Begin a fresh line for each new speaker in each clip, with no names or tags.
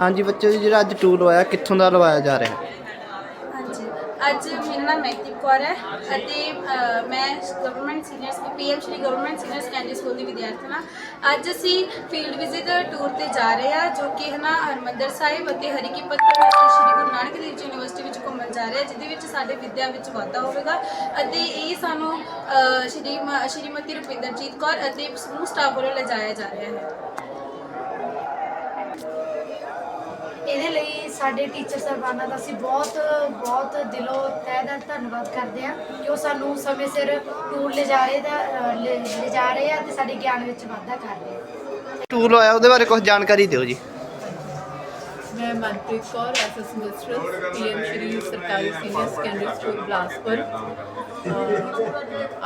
ਹਾਂਜੀ ਬੱਚੇ ਜੀ ਜਿਹੜਾ ਅੱਜ ਟੂਰ ਲਵਾਇਆ ਕਿੱਥੋਂ ਦਾ ਲਵਾਇਆ ਜਾ ਰਿਹਾ? ਹੈ
ਹਾਂਜੀ ਅੱਜ ਮੇਰਾ ਨਾਮ ਮਹਿਕਦੀਪ ਕੌਰ ਹੈ ਅਤੇ ਅ, ਮੈਂ government senior PM Shri government senior secondary school ਦੀ ਵਿਦਿਆਰਥਣ ਹਾਂ। ਅੱਜ ਅਸੀਂ ਫੀਲਡ ਵਿਜ਼ਿਟ ਟੂਰ ਤੇ ਜਾ ਰਹੇ ਹਾਂ ਜੋ ਕਿ ਹੈ ਨਾ ਹਰਮੰਦਰ ਸਾਹਿਬ ਅਤੇ ਹਰੀਕੀ ਪੱਤਰ ਅਤੇ ਸ਼੍ਰੀ ਗੁਰੂ ਨਾਨਕ ਦੇਵ ਜੀ ਯੂਨੀਵਰਸਿਟੀ ਵਿੱਚ ਘੁੰਮਣ ਜਾ ਰਹੇ ਹਾਂ ਜਿਹਦੇ ਵਿੱਚ ਸਾਡੇ ਵਿਦਿਆ ਵਿੱਚ ਵਾਧਾ ਹੋਵੇਗਾ। ਅਤੇ ਇਹ ਸਾਨੂੰ ਅ, ਸ਼੍ਰੀ ਮ- ਸ਼੍ਰੀਮਤੀ ਰੁਪਿੰਦਰਜੀਤ ਕੌਰ ਅਤੇ ਸਮੂਹ ਸਟਾਫ ਵੱਲੋਂ ਲਿਜਾਇਆ ਜਾ ਰਿਹਾ ਹੈ
ਇਹਦੇ ਲਈ ਸਾਡੇ ਟੀਚਰ ਸਰਬਾਨਾਂ ਦਾ ਅਸੀਂ ਬਹੁਤ ਬਹੁਤ ਦਿਲੋਂ ਤਹਿ ਦਿਲ ਧੰਨਵਾਦ ਕਰਦੇ ਹਾਂ ਕਿ ਉਹ ਸਾਨੂੰ ਸਮੇਂ ਸਿਰ ਟੂਰ ਲਿਜਾ ਰਹੇ ਦਾ ਲਿਜਾ ਰਹੇ ਆ ਤੇ ਸਾਡੇ ਗਿਆਨ ਵਿੱਚ ਵਾਧਾ ਕਰ ਰਹੇ ਆ।
ਟੂਰ ਲਵਾਇਆ ਉਹਦੇ ਬਾਰੇ ਕੁਝ ਜਾਣਕਾਰੀ ਦਿਓ ਜੀ।
ਮੈਂ Manpreet Kaur SS mistress PM Shri ਸਰਕਾਰੀ ਸੀਨੀਅਰ ਸੈਕੰਡਰੀ ਸਕੂਲ ਬਲਾਸਪੁਰ।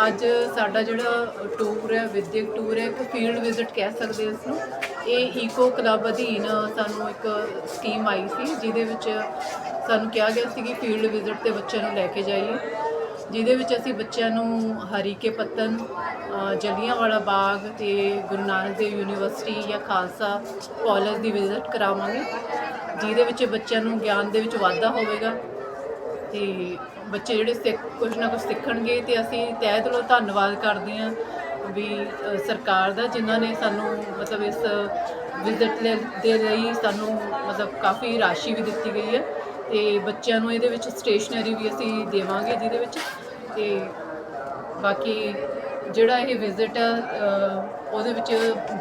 ਅੱਜ ਸਾਡਾ ਜਿਹੜਾ ਟੂਰ ਹੈ ਵਿਦਿਅਕ ਟੂਰ ਹੈ ਇੱਕ ਫੀਲਡ ਵਿਜ਼ਿਟ ਕਹਿ ਸਕਦੇ ਹਾਂ ਇਸ ਨੂੰ ਇਹ ਈਕੋ ਕਲੱਬ ਅਧੀਨ ਸਾਨੂੰ ਇੱਕ ਸਕੀਮ ਆਈ ਸੀ ਜਿਹਦੇ ਵਿੱਚ ਸਾਨੂੰ ਕਿਹਾ ਗਿਆ ਸੀ ਕਿ ਫੀਲਡ ਵਿਜ਼ਿਟ ਤੇ ਬੱਚਿਆਂ ਨੂੰ ਲੈ ਕੇ ਜਾਈਏ। ਜਿਹਦੇ ਵਿੱਚ ਅਸੀਂ ਬੱਚਿਆਂ ਨੂੰ ਹਰੀਕੇ ਪੱਤਨ ਅ, ਬਾਗ ਤੇ ਗੁਰੂ ਨਾਨਕ ਦੇਵ ਯੂਨੀਵਰਸਿਟੀ ਜਾਂ ਖਾਲਸਾ ਕਾਲਜ ਦੀ ਵਿਜ਼ਿਟ ਕਰਾਵਾਂਗੇ ਜਿਹਦੇ ਵਿੱਚ ਬੱਚਿਆਂ ਨੂੰ ਗਿਆਨ ਦੇ ਵਿੱਚ ਵਾਧਾ ਹੋਵੇਗਾ। ਤੇ ਬੱਚੇ ਜਿਹੜੇ ਸਿੱਖ ਕੁਝ ਨਾ ਕੁਝ ਸਿੱਖਣਗੇ ਤੇ ਅਸੀਂ ਤਹਿ ਦਿਲੋਂ ਧੰਨਵਾਦ ਕਰਦੇ ਹਾਂ ਵੀ ਸਰਕਾਰ ਦਾ, ਜਿਨ੍ਹਾਂ ਨੇ ਸਾਨੂੰ ਮਤਲਬ ਇਸ ਵਿਜ਼ਿਟ ਦੇ ਲਈ ਸਾਨੂੰ ਮਤਲਬ ਕਾਫੀ ਰਾਸ਼ੀ ਵੀ ਦਿੱਤੀ ਗਈ ਹੈ ਤੇ ਬੱਚਿਆਂ ਨੂੰ ਇਹਦੇ ਵਿੱਚ ਸਟੇਸ਼ਨਰੀ ਵੀ ਅਸੀਂ ਦੇਵਾਂਗੇ ਜਿਹਦੇ ਵਿੱਚ ਤੇ ਬਾਕੀ ਜਿਹੜਾ ਇਹ ਵਿਜ਼ਿਟ ਆ ਉਹਦੇ ਵਿੱਚ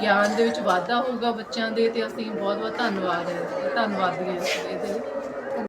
ਗਿਆਨ ਦੇ ਵਿੱਚ ਵਾਧਾ ਹੋਊਗਾ ਬੱਚਿਆਂ ਦੇ ਤੇ ਅਸੀਂ ਬਹੁਤ ਬਹੁਤ ਧੰਨਵਾਦ, ਧੰਨਵਾਦੀ ਹਾਂ ਇਹਦੇ ਲਈ।